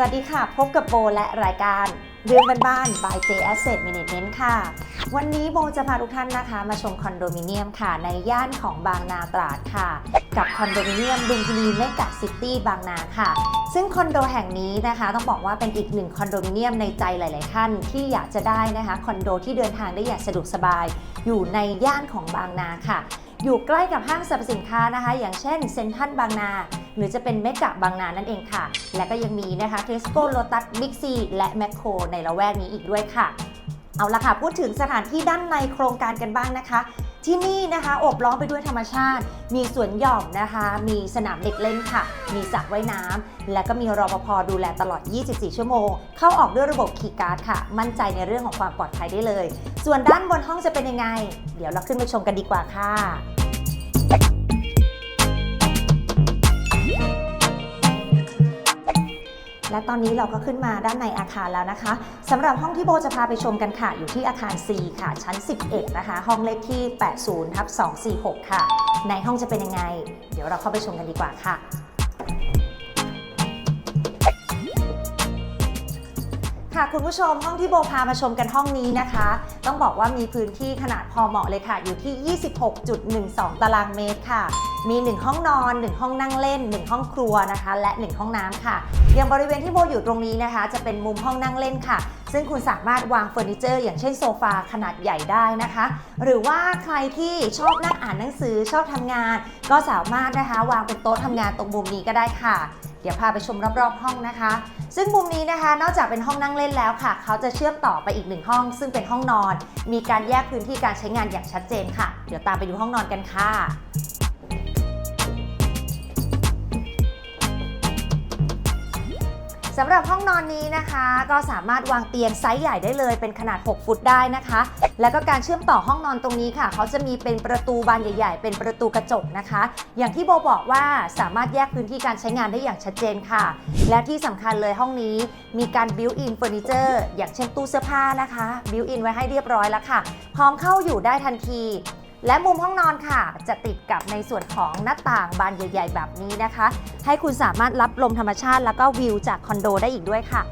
สวัสดีค่ะ พบกับโบและรายการเรื่องบ้านๆ by J Asset Management ค่ะ วันนี้โบจะพาทุกท่านนะคะ มาชมคอนโดมิเนียมค่ะ ในย่านของบางนาตราดค่ะ กับคอนโดมิเนียมดุมพินีเมกะซิตี้บางนาค่ะซึ่งคอนโดแห่งนี้นะคะ ต้องบอกว่าเป็นอีกหนึ่งคอนโดมิเนียมในใจหลาย ๆ ท่านที่อยากจะได้นะคะคอนโดที่เดินทางได้อย่างสะดวกสบาย อยู่ในย่านของบางนาค่ะ อยู่ใกล้กับห้างสรรพสินค้านะคะ อย่างเช่นเซ็นทรัลบางนา หรือจะเป็นเมกะบางนานั่นเองค่ะ และก็ยังมีนะคะเทสโก้โลตัสบิ๊กซีและแมคโครในละแวกนี้อีกด้วยค่ะ เอาละค่ะ พูดถึงสถานที่ด้านในโครงการกันบ้างนะคะที่นี่นะคะอบล้อมไปด้วยธรรมชาติ มีสวนหย่อมนะคะ มีสนามเด็กเล่นค่ะ มีสระว่ายน้ำและก็มีรปภดูแลตลอด 24 ชั่วโมง เข้าออกด้วยระบบคีย์การ์ดค่ะ มั่นใจในเรื่องของความปลอดภัยได้เลย ส่วนด้านบนห้องจะเป็นยังไง เดี๋ยวเราขึ้นไปชมกันดีกว่าค่ะ และตอนนี้เราก็ขึ้นมาด้านในอาคารแล้วนะคะสำหรับห้องที่โบจะพาไปชมกันค่ะ อยู่ที่อาคาร C ค่ะ ชั้น 11 นะคะ ห้องเลขที่ 80ทับ246 ค่ะ ในห้องจะเป็นยังไง เดี๋ยวเราเข้าไปชมกันดีกว่าค่ะ ค่ะคุณผู้ชมห้องที่โบพามาชมกันห้องนี้นะคะ ต้องบอกว่ามีพื้นที่ขนาดพอเหมาะเลยค่ะ อยู่ที่ 26.12 ตารางเมตรค่ะ มี 1 ห้องนอน 1 ห้องนั่งเล่น 1 ห้องครัวนะคะ และ 1 ห้องน้ำค่ะ อย่างบริเวณที่โบอยู่ตรงนี้นะคะ จะเป็นมุมห้องนั่งเล่นค่ะ ซึ่งคุณสามารถวางเฟอร์นิเจอร์ อย่างเช่นโซฟาขนาดใหญ่ได้นะคะ หรือว่าใครที่ชอบนั่งอ่านหนังสือชอบทำงาน ก็สามารถนะคะ วางเป็นโต๊ะทำงานตรงมุมนี้ก็ได้ค่ะ เดี๋ยวพาไปชมรอบๆห้องนะคะ ซึ่งมุมนี้นะคะ นอกจากเป็นห้องนั่งเล่นแล้วค่ะ เขาจะเชื่อมต่อไปอีกหนึ่งห้อง ซึ่งเป็นห้องนอน มีการแยกพื้นที่การใช้งานอย่างชัดเจนค่ะ เดี๋ยวตามไปดูห้องนอนกันค่ะ สำหรับห้องนอนนี้นะคะ ก็สามารถวางเตียงไซส์ใหญ่ได้เลยเป็นขนาด 6 ฟุตได้นะคะ แล้วก็การเชื่อมต่อห้องนอนตรงนี้ค่ะ เขาจะมีเป็นประตูบานใหญ่ๆ เป็นประตูกระจกนะคะ อย่างที่โบบอกว่าสามารถแยกพื้นที่การใช้งานได้อย่างชัดเจนค่ะ และที่สำคัญเลยห้องนี้มีการบิวอินเฟอร์นิเจอร์อย่างเช่นตู้เสื้อผ้านะคะบิวอินไว้ให้เรียบร้อยแล้วค่ะ พร้อมเข้าอยู่ได้ทันที และมุมห้องนอนค่ะ จะติดกับในส่วนของหน้าต่างบานใหญ่ ๆ แบบนี้นะคะ ให้คุณสามารถรับลมธรรมชาติ แล้วก็วิวจากคอนโดได้อีกด้วยค่ะ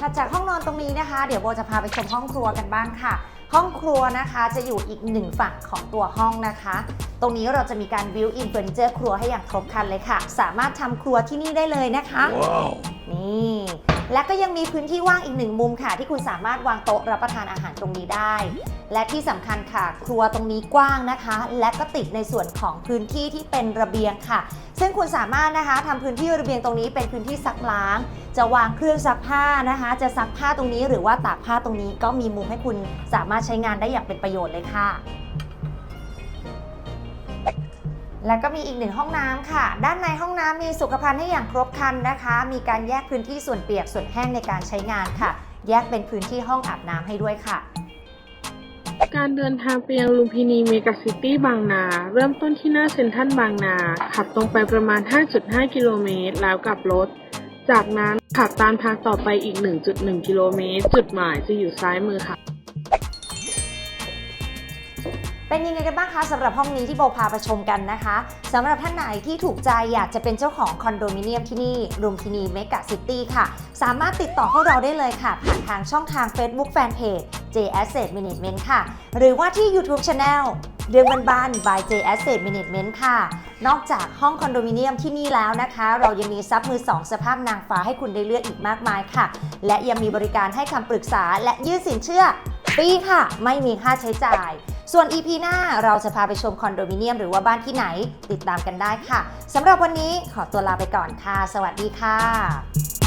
ถัดจากห้องนอนตรงนี้นะคะ เดี๋ยวโบจะพาไปชมห้องครัวกันบ้างค่ะ ห้องครัวนะคะจะอยู่อีกหนึ่งฝั่งของตัวห้องนะคะ ตรงนี้เราจะมีการวิวอินเฟอร์นิเจอร์ครัวให้อย่างครบครันเลยค่ะ สามารถทำครัวที่นี่ได้เลยนะคะนี่ และก็ยังมีพื้นที่ว่างอีกหนึ่งมุมค่ะ ที่คุณสามารถวางโต๊ะรับประทานอาหารตรงนี้ได้ และที่สำคัญค่ะ ครัวตรงนี้กว้างนะคะ และก็ติดในส่วนของพื้นที่ที่เป็นระเบียงค่ะ ซึ่งคุณสามารถนะคะทำพื้นที่ระเบียงตรงนี้เป็นพื้นที่ซักล้าง จะวางเครื่องซักผ้านะคะ จะซักผ้าตรงนี้หรือว่าตากผ้าตรงนี้ก็มีมุมให้คุณสามารถใช้งานได้อย่างเป็นประโยชน์เลยค่ะ และก็มีอีกหนึ่งห้องน้ำค่ะ ด้านในห้องน้ำมีสุขภัณฑ์ให้อย่างครบครันนะคะ มีการแยกพื้นที่ส่วนเปียกส่วนแห้งในการใช้งานค่ะ แยกเป็นพื้นที่ห้องอาบน้ำให้ด้วยค่ะ การเดินทางไปยังลุมพินีเมกะซิตี้บางนา เริ่มต้นที่หน้าเซ็นทรัลบางนา ขับตรงไปประมาณ 5.5 กิโลเมตร แล้วกลับรถ จากนั้นขับตามทางต่อไปอีก 1.1 กิโลเมตร จุดหมายจะอยู่ซ้ายมือค่ะ เป็นยังไงกันบ้างคะสำหรับห้องนี้ที่โบพาไปชมกันนะคะสำหรับท่านไหนที่ถูกใจอยากจะเป็นเจ้าของคอนโดมิเนียมที่นี่รูมที่นี่เมกะซิตี้ค่ะ สามารถติดต่อพวกเราได้เลยค่ะ ผ่านทางช่องทาง Facebook Fanpage J Asset Management ค่ะ หรือว่าที่ YouTube Channel เรื่องบ้านๆ by J Asset Management ค่ะ นอกจากห้องคอนโดมิเนียมที่นี่แล้วนะคะ เรายังมีซับมือ 2 สภาพนางฟ้าให้คุณได้เลือกอีกมากมายค่ะ และยังมีบริการให้คำปรึกษาและยื่นสินเชื่อ ฟรีค่ะ ไม่มีค่าใช้จ่าย ส่วน EP หน้าเราจะพาไปชมคอนโดมิเนียมหรือว่าบ้านที่ไหนติดตามกันได้ค่ะสำหรับวันนี้ขอตัวลาไปก่อนค่ะ สวัสดีค่ะ